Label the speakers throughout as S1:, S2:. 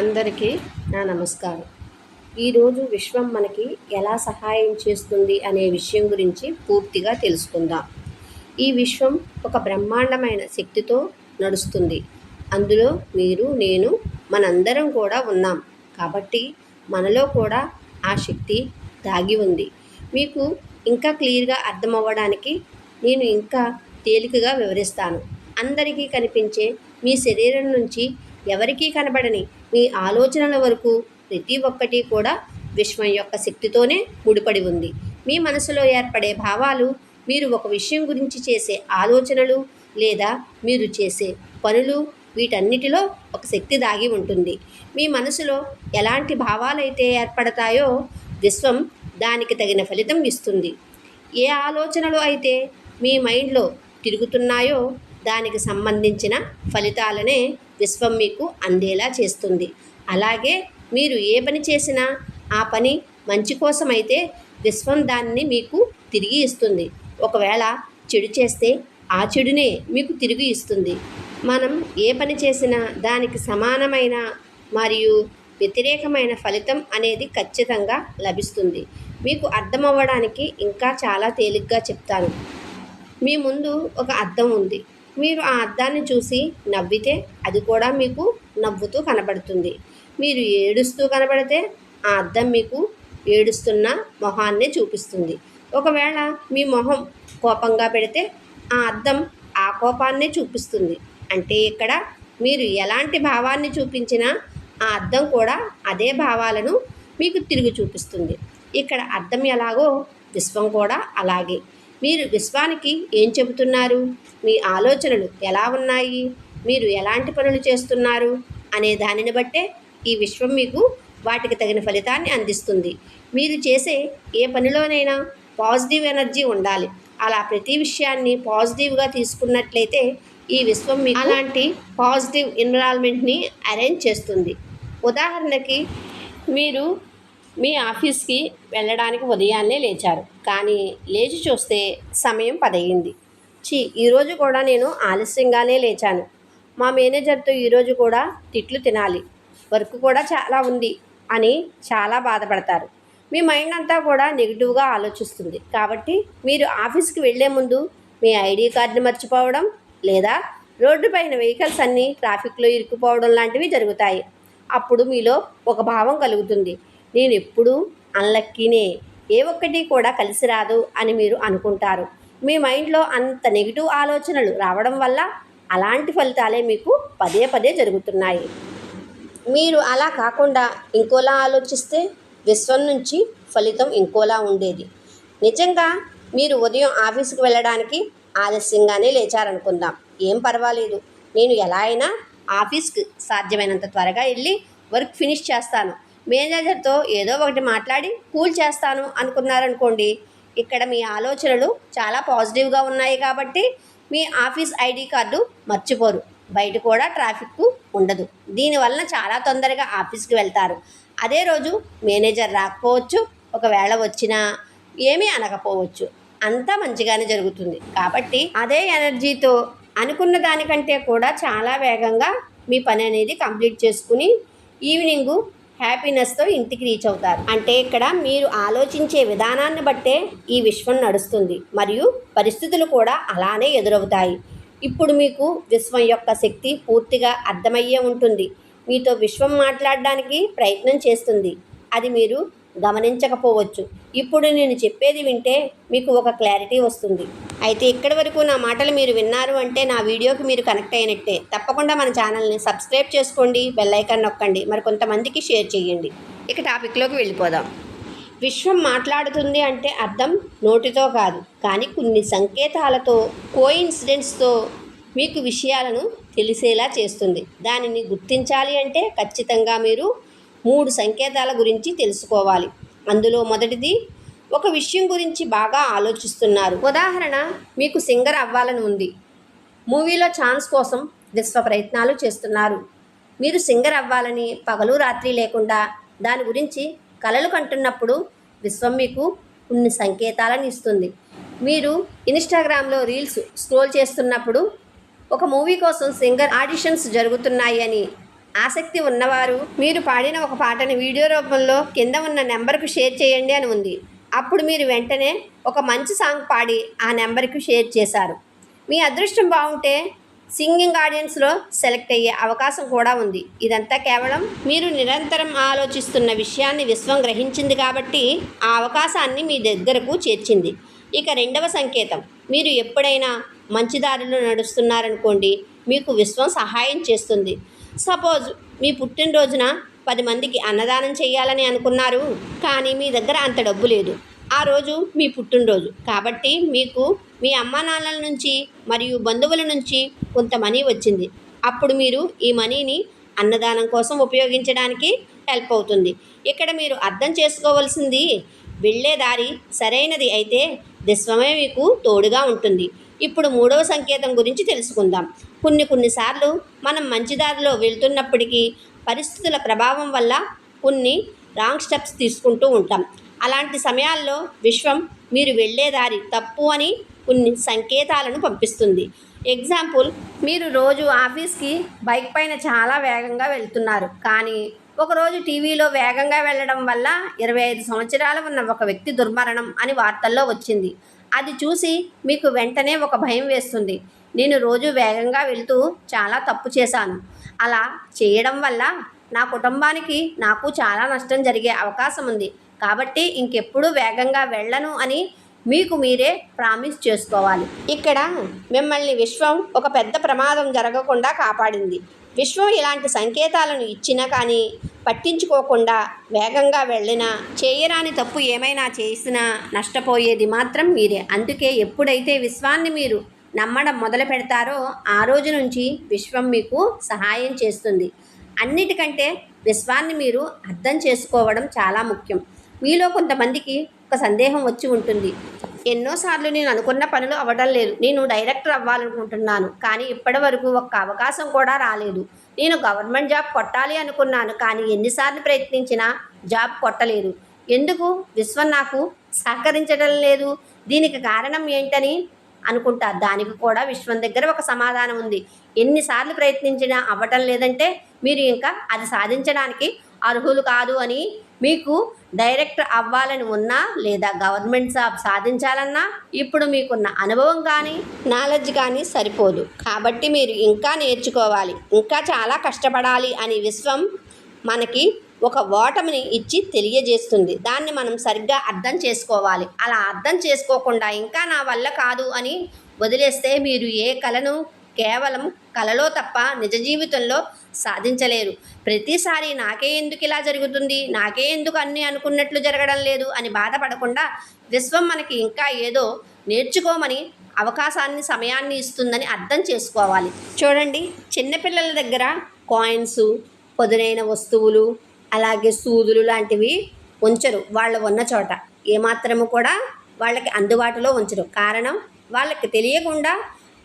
S1: అందరికీ నా నమస్కారం. ఈరోజు విశ్వం మనకి ఎలా సహాయం చేస్తుంది అనే విషయం గురించి పూర్తిగా తెలుసుకుందాం. ఈ విశ్వం ఒక బ్రహ్మాండమైన శక్తితో నడుస్తుంది. అందులో మీరు నేను మనందరం కూడా ఉన్నాం. కాబట్టి మనలో కూడా ఆ శక్తి దాగి ఉంది. మీకు ఇంకా క్లియర్గా అర్థమవ్వడానికి నేను ఇంకా తేలికగా వివరిస్తాను. అందరికీ కనిపించే మీ శరీరం నుంచి ఎవరికీ కనబడని మీ ఆలోచనల వరకు ప్రతి ఒక్కటి కూడా విశ్వం యొక్క శక్తితోనే ముడిపడి ఉంది. మీ మనసులో ఏర్పడే భావాలు మీరు ఒక విషయం గురించి చేసే ఆలోచనలు లేదా మీరు చేసే పనులు వీటన్నిటిలో ఒక శక్తి దాగి ఉంటుంది. మీ మనసులో ఎలాంటి భావాలైతే ఏర్పడతాయో విశ్వం దానికి తగిన ఫలితం ఇస్తుంది. ఏ ఆలోచనలు అయితే మీ మైండ్లో తిరుగుతున్నాయో దానికి సంబంధించిన ఫలితాలనే విశ్వం మీకు అందేలా చేస్తుంది. అలాగే మీరు ఏ పని చేసినా ఆ పని మంచి కోసమైతే విశ్వం దాన్ని మీకు తిరిగి ఇస్తుంది. ఒకవేళ చెడు చేస్తే ఆ చెడునే మీకు తిరిగి ఇస్తుంది. మనం ఏ పని చేసినా దానికి సమానమైన మరియు వ్యతిరేకమైన ఫలితం అనేది ఖచ్చితంగా లభిస్తుంది. మీకు అర్థమవ్వడానికి ఇంకా చాలా తేలిగ్గా చెప్తాను. మీ ముందు ఒక అద్దం ఉంది. మీరు ఆ అద్దాన్ని చూసి నవ్వితే అది కూడా మీకు నవ్వుతూ కనబడుతుంది. మీరు ఏడుస్తూ కనబడితే ఆ అద్దం మీకు ఏడుస్తున్న మొహాన్ని చూపిస్తుంది. ఒకవేళ మీ మొహం కోపంగా పెడితే ఆ అద్దం ఆ కోపాన్ని చూపిస్తుంది. అంటే ఇక్కడ మీరు ఎలాంటి భావాన్ని చూపించినా ఆ అద్దం కూడా అదే భావాలను మీకు తిరిగి చూపిస్తుంది. ఇక్కడ అర్థం ఎలాగో విశ్వం కూడా అలాగే. మీరు విశ్వానికి ఏం చెబుతున్నారు? మీ ఆలోచనలు ఎలా ఉన్నాయి? మీరు ఎలాంటి పనులు చేస్తున్నారు? అనే దానిని బట్టే ఈ విశ్వం మీకు వాటికి తగిన ఫలితాన్ని అందిస్తుంది. మీరు చేసే ఏ పనిలోనైనా పాజిటివ్ ఎనర్జీ ఉండాలి. అలా ప్రతి విషయాన్ని పాజిటివ్గా తీసుకున్నట్లయితే ఈ విశ్వం మీకు అలాంటి పాజిటివ్ ఎన్విరాన్మెంట్ని అరేంజ్ చేస్తుంది. ఉదాహరణకి మీరు మీ ఆఫీస్కి వెళ్ళడానికి ఉదయాన్నే లేచారు. కానీ లేచి చూస్తే సమయం పదయింది. ఛీ ఈరోజు కూడా నేను ఆలస్యంగానే లేచాను. మా మేనేజర్తో ఈరోజు కూడా తిట్లు తినాలి. వర్క్ కూడా చాలా ఉంది అని చాలా బాధపడతారు. మీ మైండ్ అంతా కూడా నెగిటివ్గా ఆలోచిస్తుంది. కాబట్టి మీరు ఆఫీస్కి వెళ్ళే ముందు మీ ఐడి కార్డుని మర్చిపోవడం లేదా రోడ్డు పైన వెహికల్స్ అన్నీ ట్రాఫిక్లో ఇరుక్కుపోవడం లాంటివి జరుగుతాయి. అప్పుడు మీలో ఒక భావం కలుగుతుంది. నేను ఎప్పుడూ అన్లక్కీనే ఏ ఒక్కటి కూడా కలిసి రాదు అని మీరు అనుకుంటారు. మీ మైండ్లో అంత నెగిటివ్ ఆలోచనలు రావడం వల్ల అలాంటి ఫలితాలే మీకు పదే పదే జరుగుతున్నాయి. మీరు అలా కాకుండా ఇంకోలా ఆలోచిస్తే విశ్వం నుంచి ఫలితం ఇంకోలా ఉండేది. నిజంగా మీరు ఉదయం ఆఫీస్కి వెళ్ళడానికి ఆలస్యంగానే లేచారనుకుందాం. ఏం పర్వాలేదు. నేను ఎలా అయినా ఆఫీస్కి సాధ్యమైనంత త్వరగా వెళ్ళి వర్క్ ఫినిష్ చేస్తాను. మేనేజర్తో ఏదో ఒకటి మాట్లాడి కూల్ చేస్తాను అనుకున్నారనుకోండి ఇక్కడ మీ ఆలోచనలు చాలా పాజిటివ్గా ఉన్నాయి కాబట్టి మీ ఆఫీస్ ఐడి కార్డు మర్చిపోరు. బయట కూడా ట్రాఫిక్ ఉండదు. దీనివల్ల చాలా తొందరగా ఆఫీస్కి వెళ్తారు. అదే రోజు మేనేజర్ రాకపోవచ్చు ఒకవేళ వచ్చినా ఏమీ అనకపోవచ్చు. అంతా మంచిగానే జరుగుతుంది. కాబట్టి అదే ఎనర్జీతో అనుకున్న దానికంటే కూడా చాలా వేగంగా మీ పని అనేది కంప్లీట్ చేసుకుని ఈవినింగు హ్యాపీనెస్తో ఇంటికి రీచ్ అవుతారు. అంటే ఇక్కడ మీరు ఆలోచించే విధానాన్ని బట్టే ఈ విశ్వం నడుస్తుంది. మరియు పరిస్థితులు కూడా అలానే ఎదురవుతాయి. ఇప్పుడు మీకు విశ్వం యొక్క శక్తి పూర్తిగా అర్థమయ్యే ఉంటుంది. మీతో విశ్వం మాట్లాడడానికి ప్రయత్నం చేస్తుంది. అది మీరు గమనించకపోవచ్చు. ఇప్పుడు నేను చెప్పేది వింటే మీకు ఒక క్లారిటీ వస్తుంది. అయితే ఇక్కడి వరకు నా మాటలు మీరు విన్నారు అంటే నా వీడియోకి మీరు కనెక్ట్ అయినట్టే. తప్పకుండా మన ఛానల్ని సబ్స్క్రైబ్ చేసుకోండి బెల్ నొక్కండి మరి కొంతమందికి షేర్ చేయండి. ఇక టాపిక్లోకి వెళ్ళిపోదాం. విశ్వం మాట్లాడుతుంది అంటే అర్థం నోటితో కాదు. కానీ కొన్ని సంకేతాలతో కోయిన్సిడెంట్స్తో మీకు విషయాలను తెలిసేలా చేస్తుంది. దానిని గుర్తించాలి అంటే ఖచ్చితంగా మీరు మూడు సంకేతాల గురించి తెలుసుకోవాలి. అందులో మొదటిది ఒక విషయం గురించి బాగా ఆలోచిస్తున్నారు. ఉదాహరణ మీకు సింగర్ అవ్వాలని ఉంది. మూవీలో ఛాన్స్ కోసం విశ్వ ప్రయత్నాలు చేస్తున్నారు. మీరు సింగర్ అవ్వాలని పగలు రాత్రి లేకుండా దాని గురించి కలలు కంటున్నప్పుడు విశ్వం మీకు కొన్ని సంకేతాలను ఇస్తుంది. మీరు ఇన్స్టాగ్రామ్లో రీల్స్ స్క్రోల్ చేస్తున్నప్పుడు ఒక మూవీ కోసం సింగర్ ఆడిషన్స్ జరుగుతున్నాయి అని ఆసక్తి ఉన్నవారు మీరు పాడిన ఒక పాటని వీడియో రూపంలో కింద ఉన్న నెంబర్కు షేర్ చేయండి అని ఉంది. అప్పుడు మీరు వెంటనే ఒక మంచి సాంగ్ పాడి ఆ నెంబర్కి షేర్ చేశారు. మీ అదృష్టం బాగుంటే సింగింగ్ ఆడియన్స్లో సెలెక్ట్ అయ్యే అవకాశం కూడా ఉంది. ఇదంతా కేవలం మీరు నిరంతరం ఆలోచిస్తున్న విషయాన్ని విశ్వం గ్రహించింది కాబట్టి ఆ అవకాశాన్ని మీ దగ్గరకు చేర్చింది. ఇక రెండవ సంకేతం. మీరు ఎప్పుడైనా మంచి దారిలో నడుస్తున్నారనుకోండి మీకు విశ్వం సహాయం చేస్తుంది. సపోజ్ మీ పుట్టినరోజున పది మందికి అన్నదానం చేయాలని అనుకున్నారు కానీ మీ దగ్గర అంత డబ్బు లేదు. ఆ రోజు మీ పుట్టినరోజు. కాబట్టి మీకు మీ అమ్మా నాన్నల నుంచి మరియు బంధువుల నుంచి కొంత మనీ వచ్చింది. అప్పుడు మీరు ఈ మనీని అన్నదానం కోసం ఉపయోగించడానికి హెల్ప్ అవుతుంది. ఇక్కడ మీరు అర్థం చేసుకోవాల్సింది వెళ్ళే దారి సరైనది అయితే విశ్వమే మీకు తోడుగా ఉంటుంది. ఇప్పుడు మూడవ సంకేతం గురించి తెలుసుకుందాం. కొన్ని కొన్నిసార్లు మనం మంచి దారిలో వెళ్తున్నప్పటికీ పరిస్థితుల ప్రభావం వల్ల కొన్ని రాంగ్ స్టెప్స్ తీసుకుంటూ ఉంటాం. అలాంటి సమయాల్లో విశ్వం మీరు వెళ్ళే దారి తప్పు అని కొన్ని సంకేతాలను పంపిస్తుంది. ఎగ్జాంపుల్ మీరు రోజు ఆఫీస్కి బైక్ పైన చాలా వేగంగా వెళ్తున్నారు. కానీ ఒకరోజు టీవీలో వేగంగా వెళ్ళడం వల్ల ఇరవై ఐదు సంవత్సరాలు ఉన్న ఒక వ్యక్తి దుర్మరణం అని వార్తల్లో వచ్చింది. అది చూసి మీకు వెంటనే ఒక భయం వేస్తుంది. నేను రోజు వేగంగా వెళ్తూ చాలా తప్పు చేశాను. అలా చేయడం వల్ల నా కుటుంబానికి నాకు చాలా నష్టం జరిగే అవకాశం ఉంది. కాబట్టి ఇంకెప్పుడు వేగంగా వెళ్ళను అని మీకు మీరే ప్రామిస్ చేసుకోవాలి. ఇక్కడ మిమ్మల్ని విశ్వం ఒక పెద్ద ప్రమాదం జరగకుండా కాపాడింది. విశ్వం ఇలాంటి సంకేతాలను ఇచ్చినా కానీ పట్టించుకోకుండా వేగంగా వెళ్ళినా చేయరాని తప్పు ఏమైనా చేసినా నష్టపోయేది మాత్రం మీరే. అందుకే ఎప్పుడైతే విశ్వాన్ని మీరు నమ్మడం మొదలు పెడతారో ఆ రోజు నుంచి విశ్వం మీకు సహాయం చేస్తుంది. అన్నిటికంటే విశ్వాన్ని మీరు అర్థం చేసుకోవడం చాలా ముఖ్యం. మీలో కొంతమందికి ఒక సందేహం వచ్చి ఉంటుంది. ఎన్నోసార్లు నేను అనుకున్న పనులు అవ్వడం లేదు. నేను డైరెక్టర్ అవ్వాలనుకుంటున్నాను. కానీ ఇప్పటి వరకు ఒక్క అవకాశం కూడా రాలేదు. నేను గవర్నమెంట్ జాబ్ కొట్టాలి అనుకున్నాను. కానీ ఎన్నిసార్లు ప్రయత్నించినా జాబ్ కొట్టలేదు. ఎందుకు? విశ్వం నాకు సహకరించడం లేదు. దీనికి కారణం ఏంటని అనుకుంటా. దానికి కూడా విశ్వం దగ్గర ఒక సమాధానం ఉంది. ఎన్నిసార్లు ప్రయత్నించినా అవ్వటం లేదంటే మీరు ఇంకా అది సాధించడానికి అర్హులు కాదు అని మీకు డైరెక్టర్ అవ్వాలని ఉన్నా లేదా గవర్నమెంట్ జాబ్ సాధించాలన్నా ఇప్పుడు మీకున్న అనుభవం కానీ నాలెడ్జ్ కానీ సరిపోదు. కాబట్టి మీరు ఇంకా నేర్చుకోవాలి ఇంకా చాలా కష్టపడాలి అని విశ్వం మనకి ఒక ఓటమిని ఇచ్చి తెలియజేస్తుంది. దాన్ని మనం సరిగ్గా అర్థం చేసుకోవాలి. అలా అర్థం చేసుకోకుండా ఇంకా నా వల్ల కాదు అని వదిలేస్తే మీరు ఏ కళను కేవలం కలలో తప్ప నిజ జీవితంలో సాధించలేరు. ప్రతిసారి నాకే ఎందుకు ఇలా జరుగుతుంది? నాకే ఎందుకు అన్నీ అనుకున్నట్లు జరగడం లేదు అని బాధపడకుండా విశ్వం మనకి ఇంకా ఏదో నేర్చుకోమని అవకాశాన్ని సమయాన్ని ఇస్తుందని అర్థం చేసుకోవాలి. చూడండి చిన్నపిల్లల దగ్గర కాయిన్స్ పొదునైన వస్తువులు అలాగే సూదులు లాంటివి ఉంచరు. వాళ్ళు ఉన్న చోట. ఏమాత్రము కూడా వాళ్ళకి అందుబాటులో ఉంచరు. కారణం వాళ్ళకి తెలియకుండా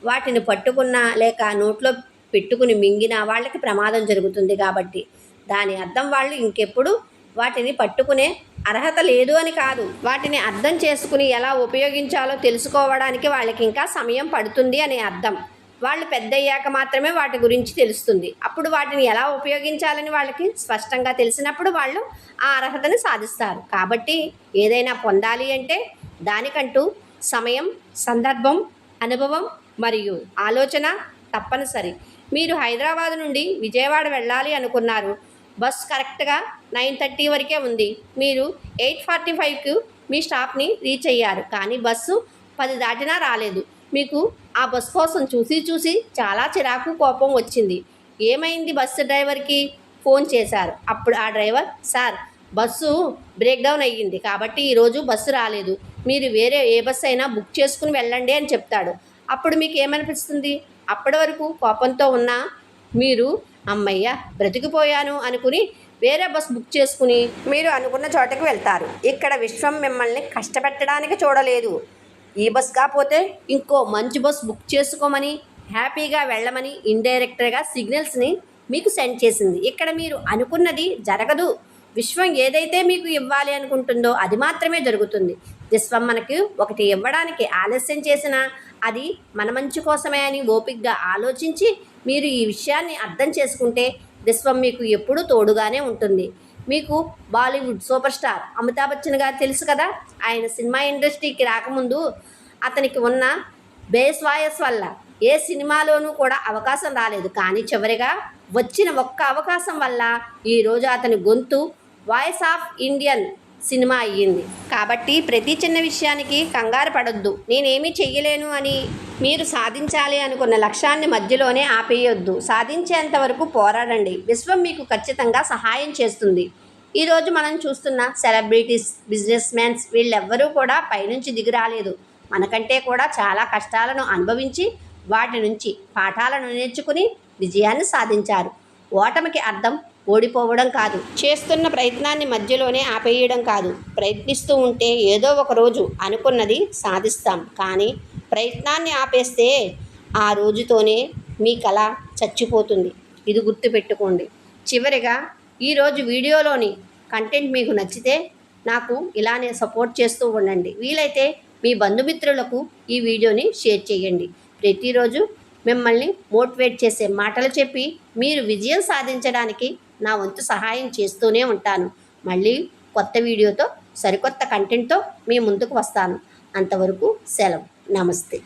S1: వాటిని పట్టుకున్నా లేక నోట్లో పెట్టుకుని మింగినా వాళ్ళకి ప్రమాదం జరుగుతుంది కాబట్టి. దాని అర్థం వాళ్ళు ఇంకెప్పుడు వాటిని పట్టుకునే అర్హత లేదు అని కాదు. వాటిని అర్థం చేసుకుని ఎలా ఉపయోగించాలో తెలుసుకోవడానికి వాళ్ళకి ఇంకా సమయం పడుతుంది అనే అర్థం. వాళ్ళు పెద్దయ్యాక మాత్రమే వాటి గురించి తెలుస్తుంది. అప్పుడు వాటిని ఎలా ఉపయోగించాలని వాళ్ళకి స్పష్టంగా తెలిసినప్పుడు వాళ్ళు ఆ అర్హతని సాధిస్తారు. కాబట్టి ఏదైనా పొందాలి అంటే దానికంటూ సమయం సందర్భం అనుభవం మరియు ఆలోచన తప్పనిసరి. మీరు హైదరాబాద్ నుండి విజయవాడ వెళ్ళాలి అనుకున్నారు. బస్ కరెక్ట్గా నైన్ థర్టీ వరకే ఉంది. మీరు ఎయిట్ ఫార్టీ ఫైవ్కు మీ స్టాప్ని రీచ్ అయ్యారు. కానీ బస్సు పది దాటినా రాలేదు. మీకు ఆ బస్ కోసం చూసి చూసి చాలా చిరాకు కోపం వచ్చింది. ఏమైంది బస్సు డ్రైవర్కి ఫోన్ చేశారు? అప్పుడు ఆ driver sir bus break down అయ్యింది. కాబట్టి ఈరోజు బస్సు రాలేదు. మీరు వేరే ఏ బస్సు అయినా బుక్ చేసుకుని వెళ్ళండి అని చెప్తాడు. అప్పుడు మీకు ఏమనిపిస్తుంది? అప్పటి వరకు కోపంతో ఉన్న మీరు అమ్మయ్య బ్రతికిపోయాను అనుకుని వేరే బస్ బుక్ చేసుకుని మీరు అనుకున్న చోటకి వెళ్తారు. ఇక్కడ విశ్వం మిమ్మల్ని కష్టపెట్టడానికి చూడలేదు. ఈ బస్ కాకపోతే ఇంకో మంచి బస్ బుక్ చేసుకోమని హ్యాపీగా వెళ్ళమని ఇండైరెక్ట్గా సిగ్నల్స్ని మీకు సెండ్ చేసింది. ఇక్కడ మీరు అనుకున్నది జరగదు. విశ్వం ఏదైతే మీకు ఇవ్వాలి అనుకుంటుందో అది మాత్రమే జరుగుతుంది. విశ్వం మనకి ఒకటి ఇవ్వడానికి ఆలస్యం చేసినా అది మన మంచి కోసమే అని ఓపికగా ఆలోచించి మీరు ఈ విషయాన్ని అర్థం చేసుకుంటే విశ్వం మీకు ఎప్పుడూ తోడుగానే ఉంటుంది. మీకు Bollywood super star Amitabh Bachchan గారు తెలుసు కదా? ఆయన సినిమా ఇండస్ట్రీకి రాకముందు అతనికి ఉన్న బేస్ వాయస్ వల్ల ఏ సినిమాలోనూ కూడా అవకాశం రాలేదు. కానీ చివరిగా వచ్చిన ఒక్క అవకాశం వల్ల ఈరోజు అతని గొంతు వాయిస్ ఆఫ్ ఇండియన్ సినిమా అయ్యింది. కాబట్టి ప్రతి చిన్న విషయానికి కంగారు పడొద్దు. నేనేమీ చెయ్యలేను అని మీరు సాధించాలి అనుకున్న లక్ష్యాన్ని మధ్యలోనే ఆపేయొద్దు. సాధించేంత వరకు పోరాడండి. విశ్వం మీకు ఖచ్చితంగా సహాయం చేస్తుంది. ఈరోజు మనం చూస్తున్న సెలబ్రిటీస్ బిజినెస్ మ్యాన్స్ వీళ్ళెవ్వరూ కూడా పైనుంచి దిగి రాలేదు. మనకంటే కూడా చాలా కష్టాలను అనుభవించి వాటి నుంచి పాఠాలను నేర్చుకుని విజయాన్ని సాధించారు. ఓటమికి అర్థం ఓడిపోవడం కాదు. చేస్తున్న ప్రయత్నాన్ని మధ్యలోనే ఆపేయడం కాదు. ప్రయత్నిస్తూ ఉంటే ఏదో ఒక రోజు అనుకున్నది సాధిస్తాం. కానీ ప్రయత్నాన్ని ఆపేస్తే ఆ రోజుతోనే మీ కళ చచ్చిపోతుంది. ఇది గుర్తుపెట్టుకోండి. చివరిగా ఈరోజు వీడియోలోని కంటెంట్ మీకు నచ్చితే నాకు ఇలానే సపోర్ట్ చేస్తూ ఉండండి. వీలైతే మీ బంధుమిత్రులకు ఈ వీడియోని షేర్ చేయండి. ప్రతిరోజు మిమ్మల్ని మోటివేట్ చేసే మాటలు చెప్పి మీరు విజయం సాధించడానికి నా వంతు సహాయం చేస్తూనే ఉంటాను. మళ్ళీ కొత్త వీడియోతో సరికొత్త కంటెంట్తో మీ ముందుకు వస్తాను. అంతవరకు సెలవు. నమస్తే.